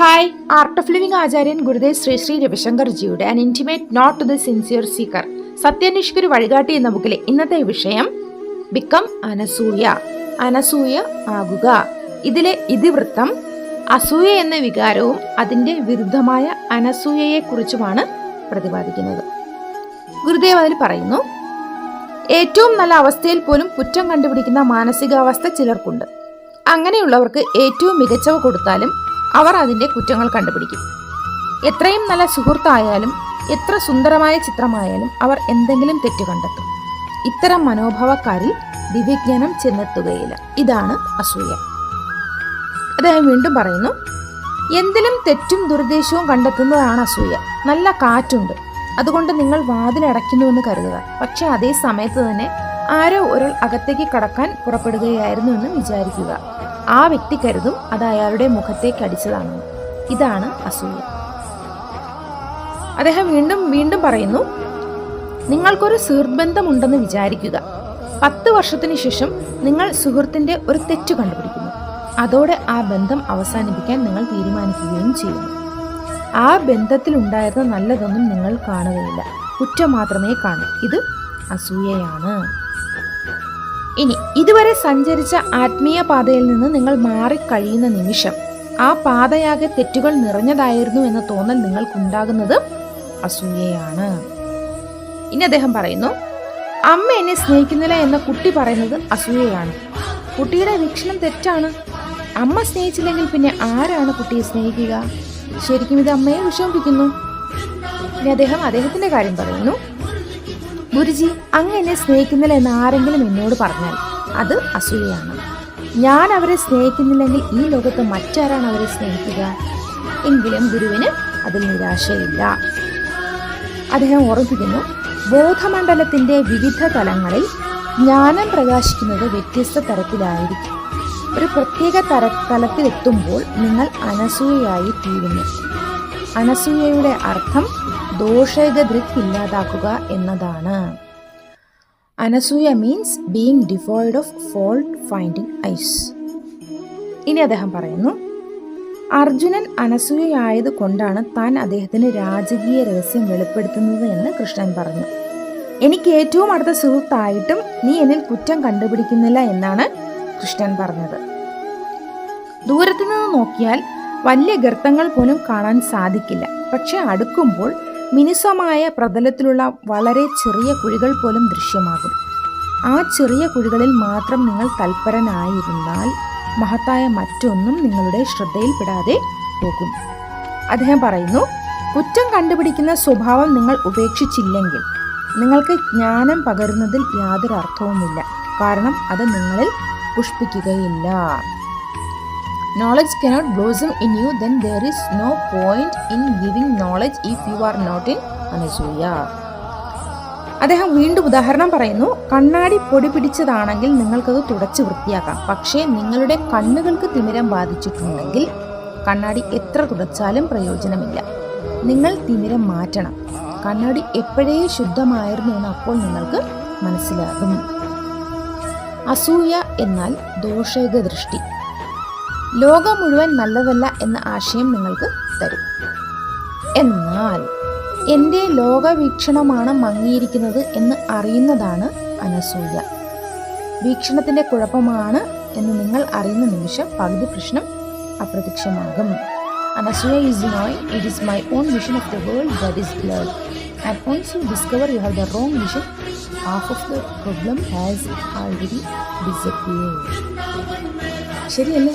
Hi art of living ആചാര്യൻ Gurudev Shri Shri രവിശങ്കർജിയുടെ an intimate note to the sincere seeker സത്യാന്വേഷിക്കൊരു വഴികാട്ടി എന്ന ബുക്കിലെ ഇന്നത്തെ വിഷയം ബിക്കം അനസൂയ. അനസൂയ ആകുക. ഇതിലെ ഇതിവൃത്തം അസൂയ എന്ന വികാരവും അതിന്റെ വിരുദ്ധമായ അനസൂയയെക്കുറിച്ചുമാണ് പ്രതിപാദിക്കുന്നത്. ഗുരുദേവ് അതിൽ പറയുന്നു ഏറ്റവും നല്ല അവസ്ഥയിൽ പോലും കുറ്റം കണ്ടുപിടിക്കുന്ന മാനസികാവസ്ഥ ചിലർക്കുണ്ട്. അങ്ങനെയുള്ളവർക്ക് ഏറ്റവും മികച്ചവ കൊടുത്താലും അവർ അതിന്റെ കുറ്റങ്ങൾ കണ്ടുപിടിക്കും. എത്രയും നല്ല സുഹൃത്തായാലും എത്ര സുന്ദരമായ ചിത്രമായാലും അവർ എന്തെങ്കിലും തെറ്റ് കണ്ടെത്തും. ഇത്തരം മനോഭാവക്കാരിൽ ദിവ്യജ്ഞാനം ചെന്നെത്തുകയില്ല. ഇതാണ് അസൂയ. അദ്ദേഹം വീണ്ടും പറയുന്നു എന്തിലും തെറ്റും ദുരുദ്ദേശവും കണ്ടെത്തുന്നതാണ് അസൂയ. നല്ല കാറ്റുണ്ട്. അതുകൊണ്ട് നിങ്ങൾ വാതിലടയ്ക്കുന്നുവെന്ന് കരുതുക. പക്ഷേ അതേ സമയത്ത് തന്നെ ആരോ ഒരാൾ അകത്തേക്ക് കടക്കാൻ പുറപ്പെടുകയായിരുന്നു എന്ന് വിചാരിക്കുക. ആ വ്യക്തി കരുതും അത് അയാളുടെ മുഖത്തേക്ക് അടിച്ചതാണെന്ന്. ഇതാണ് അസൂയ. അദ്ദേഹം വീണ്ടും വീണ്ടും പറയുന്നു നിങ്ങൾക്കൊരു സുഹൃത്ബന്ധമുണ്ടെന്ന് വിചാരിക്കുക. പത്ത് വർഷത്തിന് ശേഷം നിങ്ങൾ സുഹൃത്തിന്റെ ഒരു തെറ്റ് കണ്ടുപിടിക്കുന്നു. അതോടെ ആ ബന്ധം അവസാനിപ്പിക്കാൻ നിങ്ങൾ തീരുമാനിക്കുകയും ചെയ്യുന്നു. ആ ബന്ധത്തിൽ ഉണ്ടായിരുന്ന നല്ലതൊന്നും നിങ്ങൾ കാണുകയില്ല. കുറ്റം മാത്രമേ കാണൂ. ഇത് അസൂയയാണ്. ഇനി ഇതുവരെ സഞ്ചരിച്ച ആത്മീയ പാതയിൽ നിന്ന് നിങ്ങൾ മാറിക്കഴിയുന്ന നിമിഷം ആ പാതയാകെ തെറ്റുകൾ നിറഞ്ഞതായിരുന്നു എന്ന തോന്നൽ നിങ്ങൾക്കുണ്ടാകുന്നത് അസൂയയാണ്. ഇനി അദ്ദേഹം പറയുന്നു അമ്മ എന്നെ സ്നേഹിക്കുന്നില്ല എന്ന കുട്ടി പറയുന്നത് അസൂയയാണ്. കുട്ടിയുടെ വീക്ഷണം തെറ്റാണ്. അമ്മ സ്നേഹിച്ചില്ലെങ്കിൽ പിന്നെ ആരാണ് കുട്ടിയെ സ്നേഹിക്കുക? ശരിക്കും ഇത് അമ്മയെ വിഷമിപ്പിക്കുന്നു. ഇനി അദ്ദേഹം അദ്ദേഹത്തിന്റെ കാര്യം പറയുന്നു ഗുരുജി അങ്ങ് എന്നെ സ്നേഹിക്കുന്നില്ല എന്ന് ആരെങ്കിലും എന്നോട് പറഞ്ഞാൽ അത് അസൂയയാണ്. ഞാൻ അവരെ സ്നേഹിക്കുന്നില്ലെങ്കിൽ ഈ ലോകത്ത് മറ്റാരാണ് അവരെ സ്നേഹിക്കുക? എങ്കിലും ഗുരുവിന് അതിൽ നിരാശയില്ല. അദ്ദേഹം ഓർമ്മിപ്പിക്കുന്നു ബോധമണ്ഡലത്തിന്റെ വിവിധ തലങ്ങളിൽ ജ്ഞാനം പ്രകാശിക്കുന്നത് വ്യത്യസ്ത തരത്തിലായിരിക്കും. ഒരു പ്രത്യേക തര തലത്തിലെത്തുമ്പോൾ നിങ്ങൾ അനസൂയയായി തീരുന്നു. അനസൂയയുടെ അർത്ഥം ദോഷഗദൃക് ഇല്ലാതാക്കുക എന്നതാണ്. Anasuya means being devoid of fault finding eyes ഇനി അദ്ദേഹം പറയുന്നു അർജുനൻ അനസൂയയായത് കൊണ്ടാണ് താൻ അദ്ദേഹത്തിന് രാജകീയ രഹസ്യം വെളിപ്പെടുത്തുന്നത് എന്ന് കൃഷ്ണൻ പറഞ്ഞു. എനിക്ക് ഏറ്റവും അടുത്ത സുഹൃത്തായിട്ടും നീ എന്നിൽ കുറ്റം കണ്ടുപിടിക്കുന്നില്ല എന്നാണ് കൃഷ്ണൻ പറഞ്ഞത്. ദൂരത്തു നിന്ന് നോക്കിയാൽ വലിയ ഗർത്തങ്ങൾ പോലും കാണാൻ സാധിക്കില്ല. പക്ഷെ അടുക്കുമ്പോൾ മിനുസമായ പ്രതലത്തിലുള്ള വളരെ ചെറിയ കുഴികൾ പോലും ദൃശ്യമാകും. ആ ചെറിയ കുഴികളിൽ മാത്രം നിങ്ങൾ തൽപരനായിരുന്നാൽ മഹത്തായ മറ്റൊന്നും നിങ്ങളുടെ ശ്രദ്ധയിൽപ്പെടാതെ പോകും. അദ്ദേഹം പറയുന്നു കുറ്റം കണ്ടുപിടിക്കുന്ന സ്വഭാവം നിങ്ങൾ ഉപേക്ഷിച്ചില്ലെങ്കിൽ നിങ്ങൾക്ക് ജ്ഞാനം പകരുന്നതിൽ യാതൊരു അർത്ഥവുമില്ല. കാരണം അത് നിങ്ങളിൽ പുഷ്പിക്കുകയില്ല. Knowledge cannot blossom in you then there is no point in giving knowledge if you are not in Anasuya അദ്ദേഹം വീണ്ടും ഉദാഹരണം പറയുന്നു കണ്ണാടി പൊടി പിടിച്ചതാണെങ്കിൽ നിങ്ങൾക്കത് തുടച്ച് വൃത്തിയാക്കാം. പക്ഷേ നിങ്ങളുടെ കണ്ണുകൾക്ക് തിമിരം ബാധിച്ചിട്ടുണ്ടെങ്കിൽ കണ്ണാടി എത്ര തുടച്ചാലും പ്രയോജനമില്ല. നിങ്ങൾ തിമിരം മാറ്റണം. കണ്ണാടി എപ്പോഴേ ശുദ്ധമായിരുന്നു എന്ന് അപ്പോൾ നിങ്ങൾക്ക് മനസ്സിലാകും. അസൂയ എന്നാൽ ദോഷക ദൃഷ്ടി ലോകം മുഴുവൻ നല്ലതല്ല എന്ന ആശയം നിങ്ങൾക്ക് തരും. എന്നാൽ എന്റെ ലോകവീക്ഷണമാണ് മങ്ങിയിരിക്കുന്നത് എന്ന് അറിയുന്നതാണ് അനസൂയ. വീക്ഷണത്തിന്റെ കുഴപ്പമാണ് എന്ന് നിങ്ങൾ അറിയുന്ന നിമിഷം പകുതി പ്രശ്നം അപ്രത്യക്ഷമാകും. Anasuya is know it is my own vision of the world that is flawed and once you discover you have the wrong vision half of the problem has already disappeared ശരിയല്ലേ?